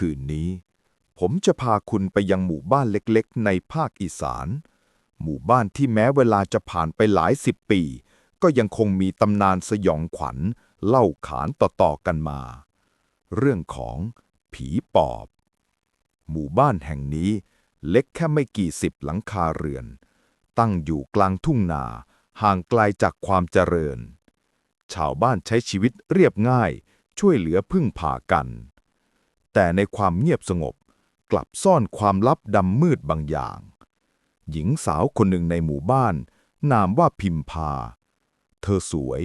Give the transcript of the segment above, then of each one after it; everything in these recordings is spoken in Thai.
คืนนี้ ผมจะพาคุณไปยังหมู่บ้านเล็กๆ ในภาคอีสาน หมู่บ้านที่แม้เวลาจะผ่านไปหลายสิบปี ก็ยังคงมีตำนานสยองขวัญ เล่าขานต่อๆกันมา เรื่องของผีปอบ หมู่บ้านแห่งนี้เล็กแค่ไม่กี่สิบหลังคาเรือน ตั้งอยู่กลางทุ่งนาห่างไกลจากความเจริญ ชาวบ้านใช้ชีวิตเรียบง่ายช่วยเหลือพึ่งพากัน แต่ในความเงียบสงบกลับซ่อนความลับดำมืดบางอย่าง หญิงสาวคนหนึ่งในหมู่บ้าน นามว่าพิมพา เธอสวย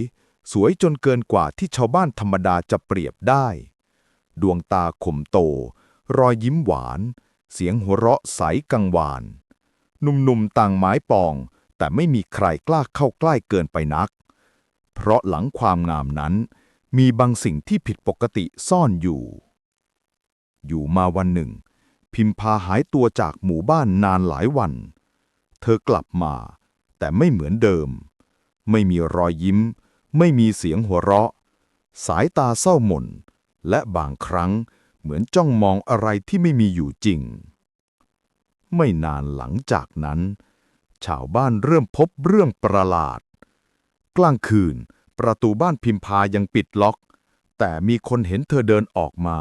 สวยจนเกินกว่าที่ชาวบ้านธรรมดาจะเปรียบได้ ดวงตาคมโต รอยยิ้มหวาน เสียงหัวเราะใสกังวาน หนุ่มๆต่างไม้ปอง แต่ไม่มีใครกล้าเข้าใกล้เกินไปนัก เพราะหลังความงามนั้น มีบางสิ่งที่ผิดปกติซ่อนอยู่ อยู่มาวันหนึ่ง พิมพาหายตัวจากหมู่บ้านนานหลายวัน เธอกลับมา แต่ไม่เหมือนเดิม ไม่มีรอยยิ้ม ไม่มีเสียงหัวเราะ สายตาเศร้าหม่น และบางครั้งเหมือนจ้องมองอะไรที่ไม่มีอยู่จริง ไม่นานหลังจากนั้น ชาวบ้านเริ่มพบเรื่องประหลาด กลางคืน ประตูบ้านพิมพายังปิดล็อก แต่มีคนเห็นเธอเดินออกมา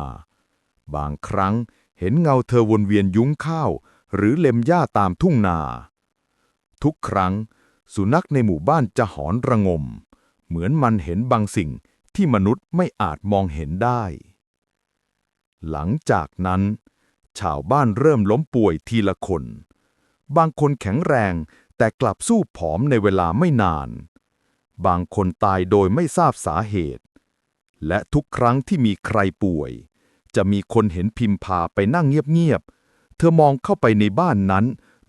บางครั้งเห็นเงาเธอวนเวียนยุ้งข้าว หรือเล็มหญ้าตามทุ่งนา ทุกครั้ง สุนัขในหมู่บ้านจะหอนระงม เหมือนมันเห็นบางสิ่งที่มนุษย์ไม่อาจมองเห็นได้ หลังจากนั้น ชาวบ้านเริ่มล้มป่วยทีละคน บางคนแข็งแรงแต่กลับสู้ผอมในเวลาไม่นาน บางคนตายโดยไม่ทราบสาเหตุ และทุกครั้งที่มีใครป่วย จะมีคนเห็นพิมพาไปนั่งเงียบๆ เธอมองเข้าไปในบ้านนั้น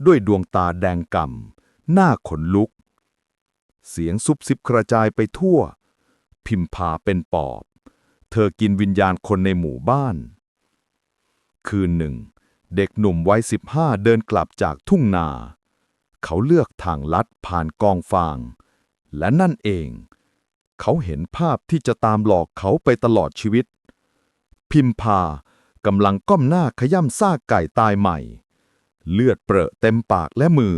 ด้วยดวงตาแดงก่ำหน้าขนลุก เสียงซุบซิบกระจายไปทั่ว พิมพาเป็นปอบ เธอกินวิญญาณคนในหมู่บ้าน คืนหนึ่ง เด็กหนุ่มวัยสิบห้าเดินกลับจากทุ่งนา เขาเลือกทางลัดผ่านกองฟาง และนั่นเอง เขาเห็นภาพที่จะตามหลอกเขาไปตลอดชีวิต พิมพากำลังก้มหน้าขย่ำซากไก่ตายใหม่ เลือดเปรอะเต็มปากและมือ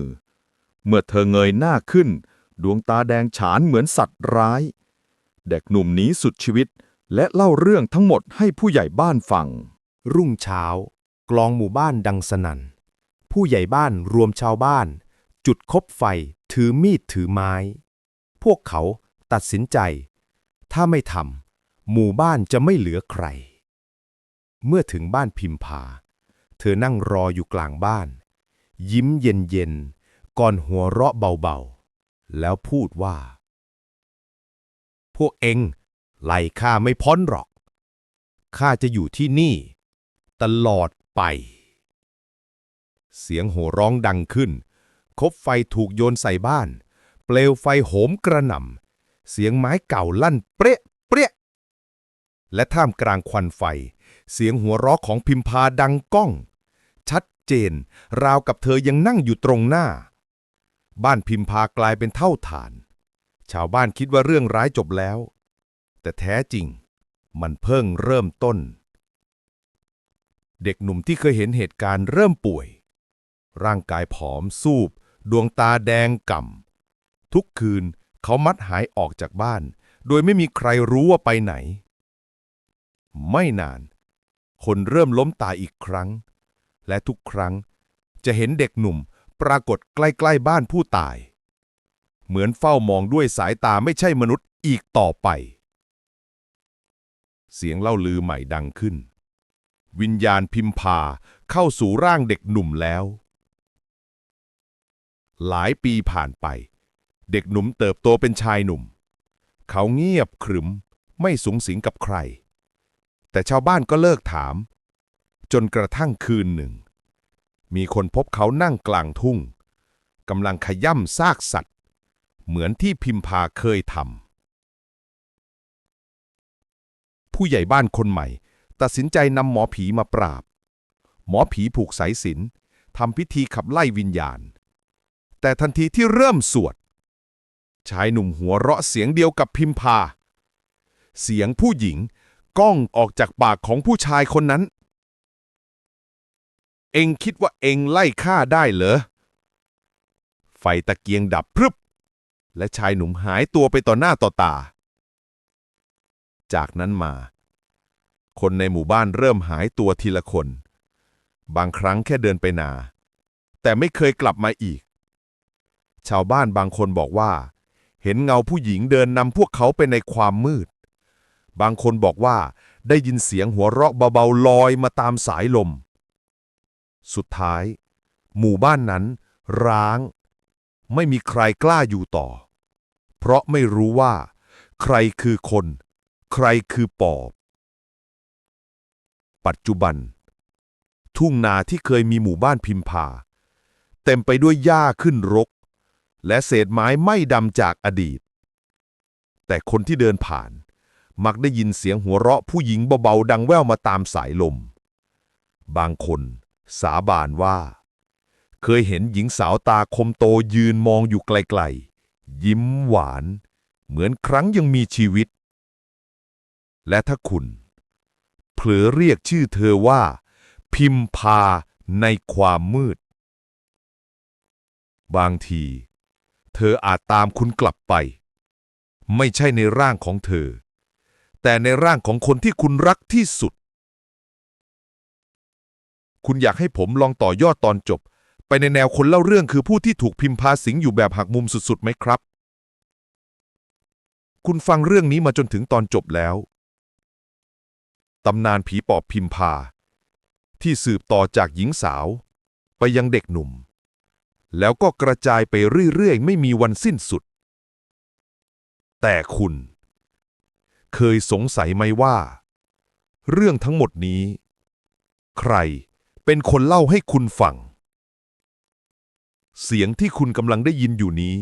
เมื่อเธอเงยหน้าขึ้น ดวงตาแดงฉานเหมือนสัตว์ร้าย เด็กหนุ่มหนีสุดชีวิตและเล่าเรื่องทั้งหมดให้ผู้ใหญ่บ้านฟัง รุ่งเช้า กลองหมู่บ้านดังสนั่น ผู้ใหญ่บ้านรวมชาวบ้าน จุดคบไฟถือมีดถือไม้ พวกเขาตัดสินใจ ถ้าไม่ทำหมู่บ้านจะไม่เหลือใคร เมื่อถึงบ้านพิมพา เธอนั่งรออยู่กลางบ้าน ยิ้มเย็นๆ ก่อนหัวเราะเบาๆ แล้วพูดว่า พวกเองไล่ข้าไม่พ้นหรอก ข้าจะอยู่ที่นี่ ตลอดไป เสียงโห่ร้องดังขึ้น คบไฟถูกโยนใส่บ้าน เปลวไฟโหมกระหน่ำ เสียงไม้เก่าลั่นเปรี้ยเปรี้ยและท่ามกลางควันไฟ เสียงหัวเราะของพิมพาดังก้อง ชัดเจน ราวกับเธอยังนั่งอยู่ตรงหน้า บ้านพิมพากลายเป็นเท่าฐาน ชาวบ้านคิดว่าเรื่องร้ายจบแล้ว แต่แท้จริง มันเพิ่งเริ่มต้น เด็กหนุ่มที่เคยเห็นเหตุการณ์เริ่มป่วย ร่างกายผอมซูบ ดวงตาแดงก่ำทุกคืนเขามัดหายออกจากบ้าน โดยไม่มีใครรู้ว่าไปไหน ไม่นาน คนเริ่มล้มตายอีกครั้ง และทุกครั้งจะเห็นเด็กหนุ่มปรากฏใกล้ๆบ้านผู้ตาย เหมือนเฝ้ามองด้วยสายตาไม่ใช่มนุษย์อีกต่อไป เสียงเล่าลือใหม่ดังขึ้น วิญญาณพิมพาเข้าสู่ร่างเด็กหนุ่มแล้ว หลายปีผ่านไป เด็กหนุ่มเติบโตเป็นชายหนุ่ม เขาเงียบขรึมไม่สูงสิงกับใคร แต่ชาวบ้านก็เลิกถาม จนกระทั่งคืนหนึ่ง มีคนพบเขานั่งกลางทุ่งกำลังขย่ำซากสัตว์ เหมือนที่พิมพาเคยทำผู้ใหญ่บ้านคนใหม่ ตัดสินใจนำหมอผีมาปราบ หมอผีผูกสายสินทำพิธีขับไล่วิญญาณ แต่ทันทีที่เริ่มสวด ชายหนุ่มหัวเราะเสียงเดียวกับพิมพา เสียงผู้หญิง ก้องออกจากปากของผู้ชายคนนั้น เองคิดว่าเองไล่ฆ่าได้เหรอ ไฟตะเกียงดับพรึบ และชายหนุ่มหายตัวไปต่อหน้าต่อตา จากนั้นมา คนในหมู่บ้านเริ่มหายตัวทีละคน บางครั้งแค่เดินไปนา แต่ไม่เคยกลับมาอีก ชาวบ้านบางคนบอกว่า เห็นเงาผู้หญิงเดินนำพวกเขาไปในความมืด บางคนบอกว่าได้ยินเสียงหัวเราะเบาๆลอยมาตามสายลม สุดท้าย หมู่บ้านนั้น ร้าง ไม่มีใครกล้าอยู่ต่อ เพราะไม่รู้ว่า ใครคือคน ใครคือปอบ ปัจจุบัน ทุ่งนาที่เคยมีหมู่บ้านพิมพา เต็มไปด้วยหญ้าขึ้นรก และเศษไม้ไม่ดำจากอดีต แต่คนที่เดินผ่าน มักได้ยินเสียงหัวเราะผู้หญิงเบาๆดังแว่วมาตามสายลม บางคน สาบานว่า เคยเห็นหญิงสาวตาคมโตยืนมองอยู่ไกลๆ ยิ้มหวาน เหมือนครั้งยังมีชีวิต และถ้าคุณ เผลอเรียกชื่อเธอว่า พิมพาในความมืด บางที เธออาจตามคุณกลับไป ไม่ใช่ในร่างของเธอ แต่ในร่างของคนที่คุณรักที่สุด คุณอยากให้ผมลองต่อยอดตอนจบ ไปในแนวคนเล่าเรื่องคือผู้ที่ถูกพิมพาสิงอยู่แบบหักมุมสุดๆไหมครับ คุณฟังเรื่องนี้มาจนถึงตอนจบแล้ว ตำนานผีปอบพิมพา ที่สืบต่อจากหญิงสาว ไปยังเด็กหนุ่ม แล้วก็กระจายไปเรื่อยๆ ไม่มีวันสิ้นสุด แต่คุณ เคยสงสัยไหมว่า เรื่องทั้งหมดนี้ ใครเป็นคนเล่าให้คุณฟัง เสียงที่คุณกำลังได้ยินอยู่นี้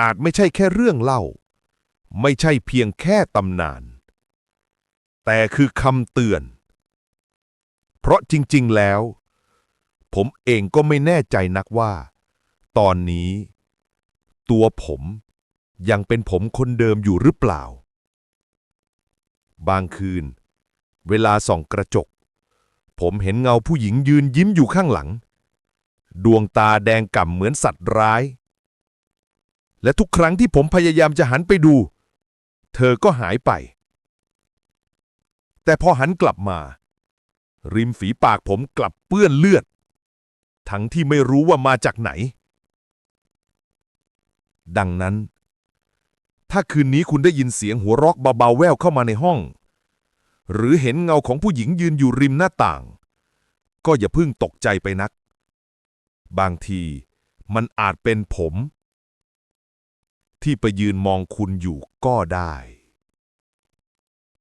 อาจไม่ใช่แค่เรื่องเล่า ไม่ใช่เพียงแค่ตำนาน แต่คือคำเตือน เพราะจริง ๆ แล้ว ผมเองก็ไม่แน่ใจนักว่า ตอนนี้ ตัวผมยังเป็นผมคนเดิมอยู่หรือเปล่า บางคืน เวลาส่องกระจก ผมเห็นเงาผู้หญิงยืนยิ้มอยู่ข้างหลัง ดวงตาแดงก่ำเหมือนสัตว์ร้าย และทุกครั้งที่ผมพยายามจะหันไปดู เธอก็หายไป แต่พอหันกลับมา ริมฝีปากผมกลับเปื้อนเลือด ทั้งที่ไม่รู้ว่ามาจากไหน ดังนั้น ถ้าคืนนี้คุณได้ยินเสียงหัวรอกเบาๆแววเข้ามาในห้อง หรือเห็นเงาของผู้หญิงยืนอยู่ริมหน้าต่าง ก็อย่าเพิ่งตกใจไปนัก บางทีมันอาจเป็นผม ที่ไปยืนมองคุณอยู่ก็ได้